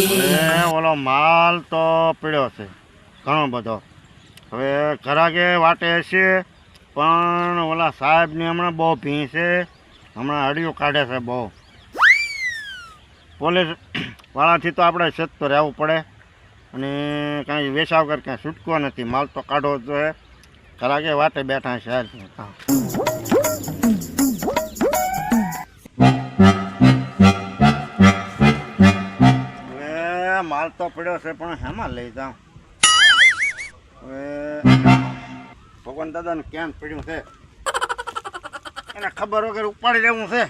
અને ઓલો માલ તો પીળ્યો છે, ઘણો બધો. હવે ઘરાકે વાટે છે, પણ ઓલા સાહેબની હમણાં બહુ ભીં છે, હમણાં હડિયું કાઢે છે બહુ. પોલીસ વાળાથી તો આપણે સત તો રહેવું પડે, અને કાંઈ વેચાવ કર કાંઈ છૂટકો નથી, માલ તો કાઢવો જોઈએ. ઘરાકે વાટે બેઠા છે તો પડ્યો છે, પણ હેમાં લઈ જાઉં. ભગવાન દાદાને ક્યાં પડ્યું છે? એને ખબર વગર ઉપાડી લેવું છે.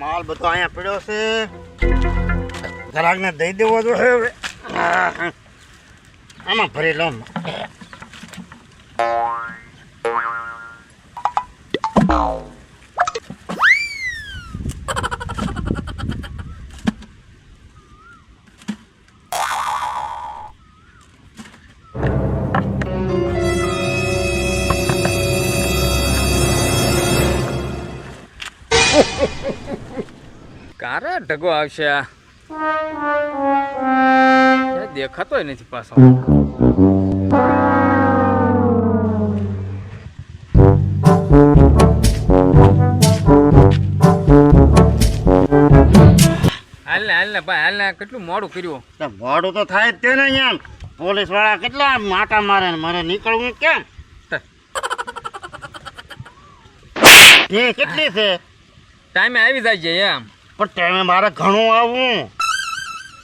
માલ બધો અહીંયા પડ્યો છે. ગ્રાહકને દઈ દેવો જોઈએ હવે. આમાં ભરી લઉં. કારે ઢગો આવશે આ? દેખાતોય નથી પાછો. હાલને હાલને ભાઈ હાલને કેટલું મોડું કર્યું? મોડું તો થાય જ તે ને અહીંયા પોલીસવાળા કેટલા માટા મારે ને મારે નીકળવું કેમ એ કેટલી છે? ટાઈમે આવી જાય છે એમ. પણ ટાઈમે મારે ઘણું આવવું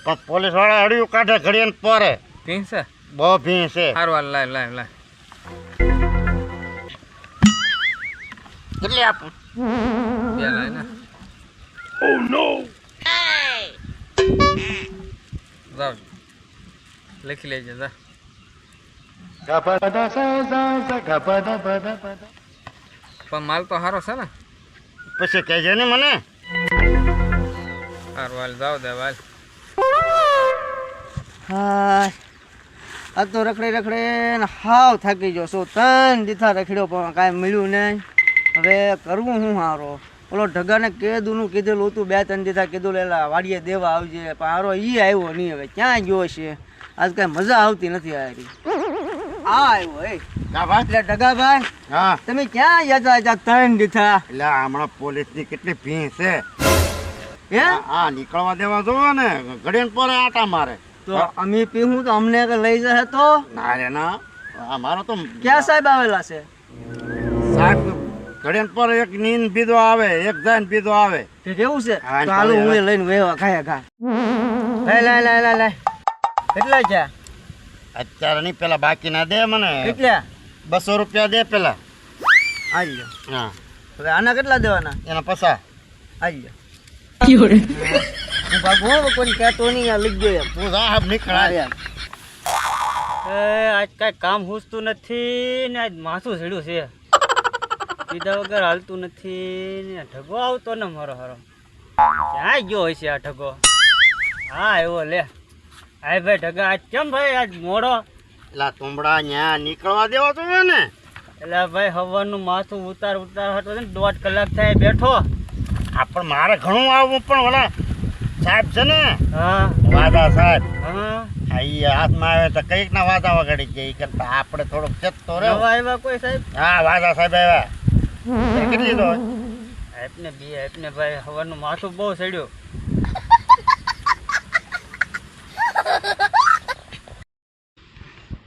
પણ પોલીસવાળા અડિયું કાઢે ઘડીએ ને પરે. ભીંસે બહુ ભીંસે સારું હાલ લાય લાય લાય. કેટલી આપું? બે લાય ને. જાવ લખી લેજે જા. પણ માલ તો સારો છે ને. પછી કહેજે ને મને. સારું હાલ જાવ દે હા આ તો રખડે રખડે ને હાવ થાકી ગયો છું. ત્રણ દીથા રખડ્યો પણ કાંઈ મળ્યું નહીં. હવે કરવું શું હારો? ઓલો ઢગાને કેદુનું કીધેલું હતું બે ત્રણ દીધા કીધું લેલા વાડીએ દેવા આવજે. પણ હારો ઈ આવ્યો નહીં હવે. ક્યાં ગયો છે? આજ કાંઈ મજા આવતી નથી આવી આ આવ્યો એ. એટલે ઢગાભાઈ હા. તમે ક્યાં જતા હતા ત્રણ દીધા એટલે હમણાં હમણાં પોલીસની કેટલી ભીં છે. હે? હા, નીકળવા દેવા જોવો ને ઘડીએ પર આટા મારે. તો અમે પીવું તો અમને લઈ જશે તો? ના રે ના. આ મારો તો ક્યાં સાહેબ આવેલા છે? સાહેબ ઘડીએ ને એક નીંદ બીજો આવે એક જાય આવે. કેવું છે? ચાલે, હું લઈને વેવા ખાયા ખા લાય લાય કેટલા છે? અત્યારે નહીં પેલા બાકી ના દે મને. કેટલા? બસો રૂપિયા દે પેલા. આવી હા. હવે આના કેટલા દેવાના? એના પસા આવી જાઓ હું કોઈ કહેતો નહીં આ લઈ ગયો એમ તું સાહેબ નીકળા આજ કાંઈ કામ હુસતું નથી ને આજ માથું સીડ્યું છે. પીધા વગર હાલતું નથી ને ઢગો આવતો ને મારો હારો. ક્યાં ગયો હોય છે આ ઢગો? હા એવો લે. હાય ભાઈ ઢગા આજ કેમ ભાઈ આજ મોડો? એટલા તુંબડા ન્યા નીકળવા દેવા તું ને. એટલે ભાઈ હવાનું માથું ઉતાર ઉતાર હતો ને દોઢ કલાક થાય બેઠો. આ પણ મારે ઘણું આવવું પણ ઓલા સાહેબ છે ને? હા. વાદા સાહેબ. હા. આ હાથમાં આવે તો કંઈક ના વાદા વગાડી જાય કરતા આપણે થોડોક ચેત તો રહ્યો આવ્યા કોઈ સાહેબ? હા વાદા સાહેબ આવ્યા. કેટલી તો આપને બી આપને ભાઈ હવાનું માથું બહુ સડ્યું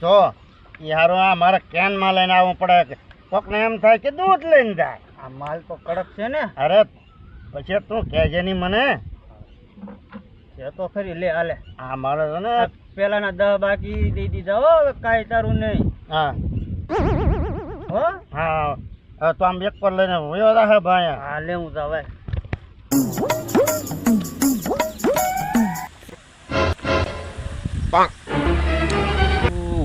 જો એ હારો આ મારે કેનમાં લઈને આવવું પડે. કોકને એમ થાય કે દૂધ લઈને જાય. આ માલ તો કડક છે ને. અરે પછી તું કહેજે નહીં મને. એ તો ખરી લે હાલે. હા મારે છે ને આ પેલાના દહ બાકી દઈ દીધા હો કાંઈ તારું નહીં. હા. હો? હા હા તો આમ એક પર લઈને વયો રાખે ભાઈ. હા લે હું જાવ ભાઈ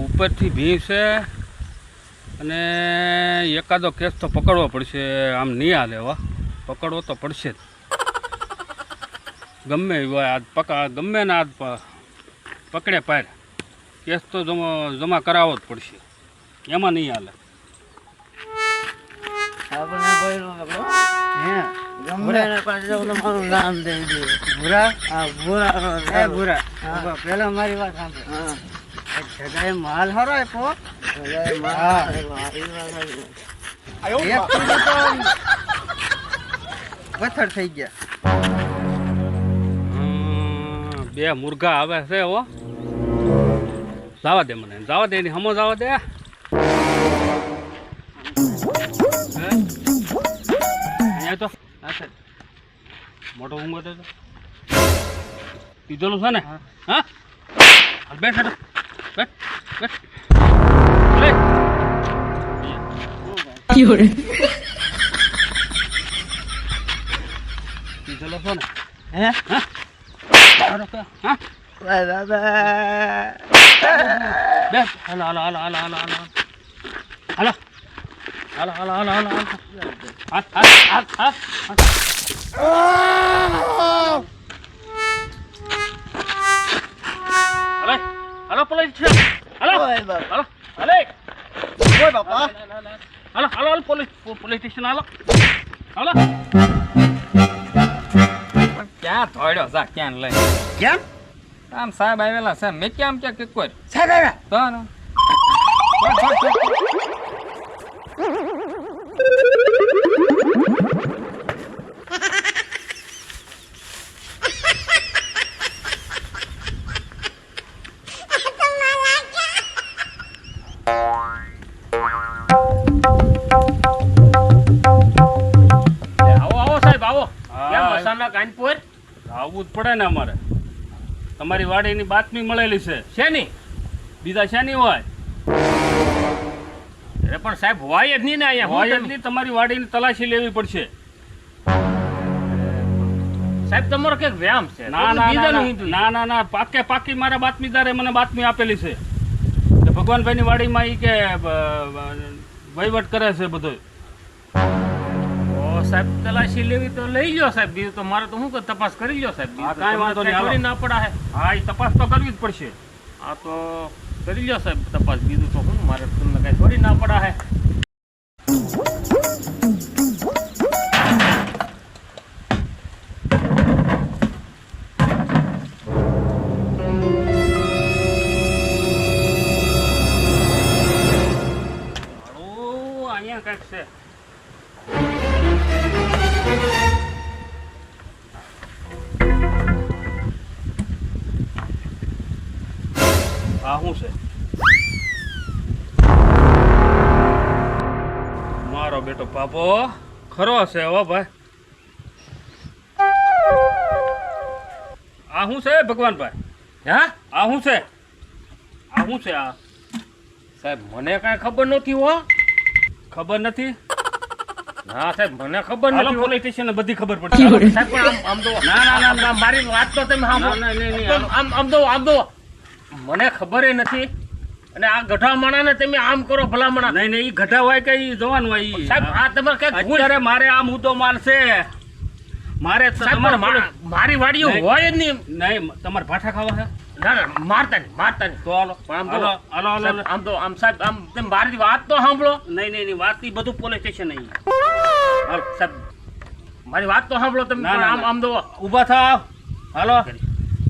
ઉપરથી ભી છે અને એકાદો કેસ તો પકડવો પડશે આમ નહીં હાલે હો. પકડવો તો પડશે જ. ગમે હોય આજ પકા ગમે ને આજ પકડે પાર કેસ તો જમા જમા કરાવવો જ પડશે. એમાં નહીં હાલે. પેલા મારી વાત સાંભળે. જગાએ માલ હરો આપ્યો. માલ પથ્થર થઈ ગયા. બે મુર્ગા આવે છે ઓ જવા દે મને જવા દે એની હમો જવા દે. તો મોટો ઊંઘો તો. પીધેલું છે ને? હા. બેઠ બેઠ બેઠ 有人。છો ને હે હાલો કે? હા ભાઈ બાબા બેસ હાલો હાલો હાલો હાલો હાલો હાલો હાલો હાલો હાલો હાલો હાલો હાલો હાથ હાથ હાથ હાથ હાલો હાલો પોલીસ છે હાલો ઓય બાપ. હાલો હાલો ઓય ક્યાં થોડ્યો જા ક્યાં લઈ કેમ આમ સાહેબ આવેલા છે મેં કેમ કે કે કોઈ સાહેબ આવ્યા તો ને. છોડ, છોડ, છોડ. આવો આવો સાહેબ આવો કેમ મસાલા કાનપુર આવવું જ પડે ને અમારે. તમારી વાડીની બાતમી મળેલી છે. શેની? બીજા શેની હોય? અરે પણ સાહેબ હોય જ નહીં ને અહીંયા. હોય જ નહીં તમારી વાડીની તલાશી લેવી પડશે. સાહેબ તમારો કંઈક વ્યાયામ છે? ના ના ના, ના. ના પાકે પાકી મારા બાતમીદારે મને બાતમી આપેલી છે. કે ભગવાનભાઈની વાડીમાં એ કે વહીવટ કરે છે બધો. સાહેબ તલાશી લેવી તો લઈ લો સાહેબ બીજું તો મારે તો કર તપાસ કરી લો સાહેબ હા, કાંઈ વાંધો નહીં, ના પડા હે. હા એ તપાસ તો કરવી જ પડશે. આ તો કરી લો સાહેબ તપાસ બીજું તો શું મારે તમને કઈ થોડી ના પડા હે. આ શું છે? મારો બેટો પાપો ખરો છે હો ભાઈ. આ શું છે ભગવાનભાઈ? હા? આ શું છે? આ શું છે આ? સાહેબ મને કાંઈ ખબર નથી હો. ખબર નથી? હા સાહેબ મને ખબર નથી પોલીસ સ્ટેશન બધી ખબર પડતી સાહેબ પણ આમ આમ દો. ના, ના, ના, મારી વાત તો તમે. ના, ના, આમ આમ દો આમ દો. મને ખબર નથી. અને આ ગઢા માણાને તમે આમ કરો ભલામણા. નહીં નહીં ગઢા હોય કે જવાનું હોય. સાહેબ આ તમારે કઈ અત્યારે મારે આ મુદ્દો છે મારે મારી વાડીઓ હોય જ નહીં. નહીં તમારે ભાઠા ખાવા છે? ના ના મારતા નહીં મારતા નહીં. તો હાલો આમ હાલો હાલો આમ તો આમ સાહેબ આમ તમે મારી વાત તો સાંભળો. નહીં નહીં વાત ઈ બધું પોલીસ સ્ટેશન નહીં સાહેબ મારી વાત તો સાંભળો તમે ના, આમ આમ તો ઊભા થાવ હાલો.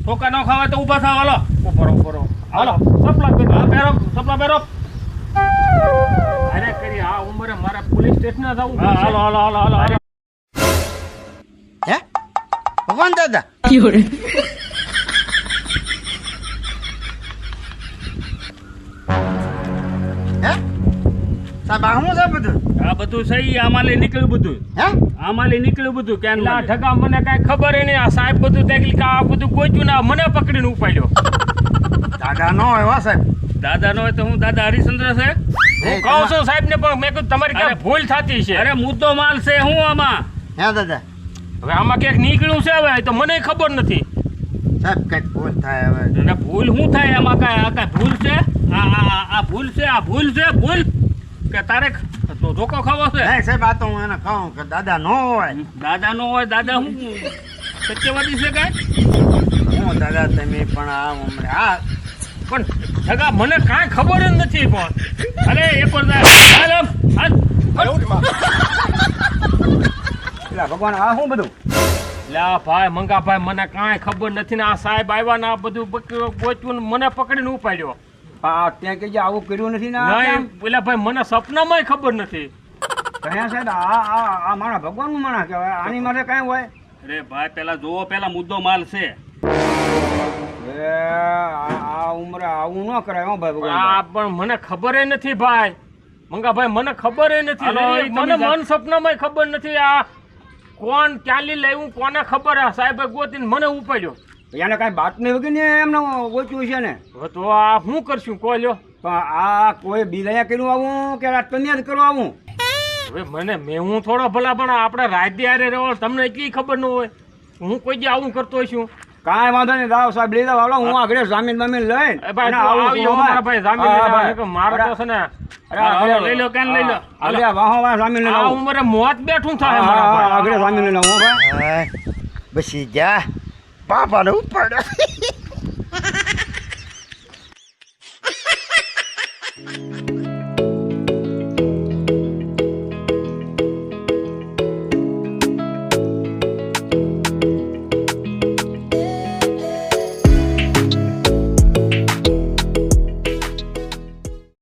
ઠોકા ન ખાવા તો ઊભા થાવ હાલો. ઉપર ઉપર હાલો. સપલા પહેરો હા, પહેરો સપલા પહેરો અરે કરી આ ઉંમરે મારા પોલીસ સ્ટેશન જવું હા હાલો હાલો હાલો હાલો. હે? ભગવાન દાદા. શું છે બધું? આ બધું સહી આમાં નીકળ્યું બધું. હે? આમાં નીકળ્યું બધું કે ના ઠગા મને કાંઈ ખબર નહીં. આ સાહેબ બધું તેગલી કે આ બધું ગોચ્યું ના મને પકડીને ઉપાડ્યો. દાદા નો હોય સાહેબ. દાદા નો હોય તો હું દાદા હરિશ્ચંદ્ર સાહેબ? હું કહું છું સાહેબ ને પણ મેં કીધું તમારી અરે, ભૂલ થતી છે? અરે મુદ્દો માલ છે હું આમાં? હે દાદા? હવે આમાં ક્યાંક નીકળ્યું છે હવે? તો મને ખબર નથી. સાહેબ કંઈક ભૂલ થાય હવે. ભૂલ શું થાય? એમાં કાંઈ આ કાંઈ ભૂલ છે? આ- આ ભૂલ છે આ ભૂલ છે ભૂલ. કે તારે તો ધોકો ખાવો છે? નહીં સાહેબ આ તો હું એને કહું કે દાદા નો હોય. દાદા નો હોય દાદા હું સત્યવાદી છે કાંઈ? હું દાદા તમે પણ આ ઉંમરે આ પણ ઠગા મને કાંઈ ખબર જ નથી પણ. અરે એક વાર ભગવાન આ શું બધું? લા ભાઈ મંગાભાઈ મને કાંઈ ખબર નથી ને આ સાહેબ આવ્યા ને આ બધું ગોચ્યું મને પકડીને ઉપાડ્યો. આ ત્યાં કે આવું કર્યું નથી ને પેલા ભાઈ મને સપનામાંય ખબર નથી. કયા સાહેબ આ આ આ મારા ભગવાનનું માણસ કહેવાય આની માટે કઈ હોય? અરે ભાઈ પેલા જોવો પેલા મુદ્દો માલ છે. આ ઉમરે આવું ન કરાય હો ભાઈ ભગવાન આ પણ મને ખબર નથી ભાઈ. મંગાભાઈ મને ખબર નથી. મને મન સપનામાં ખબર નથી. આ કોણ ક્યાંથી લેવું કોને ખબર? આ સાહેબ ગોતીને મને ઉપાડ્યો. એને કાંઈ બાતમી વગર ને એમને ગોચ્યું છે ને. તો આ શું કરશું? કહો લ્યો. પણ આ કોઈ બિલાયા કર્યું આવું કે આ તમે જ કરવા આવું? હવે મને મેં હું થોડો ભલા પણ આપણે રાજ્ય હારે રહેવો તમને એટલી ખબર ન હોય. હું કોઈ દી આવું કરતો છું કાંઈ વાંધો નહીં દાવ સાહેબ લઈ જાઓ. હું આગળ જામીન બામીન લઈને ભાઈ મારા જામીન હા, તો છે ને અરે, લઈ લો કેન લઈ લો? અરે વાહો વાહ જામીન ઉંમરે મોત બેઠું થાય હા, મારા આગળ જામીન લઈ આવું ભાઈ. બસી જા. બાપાને ઉપાડ્યો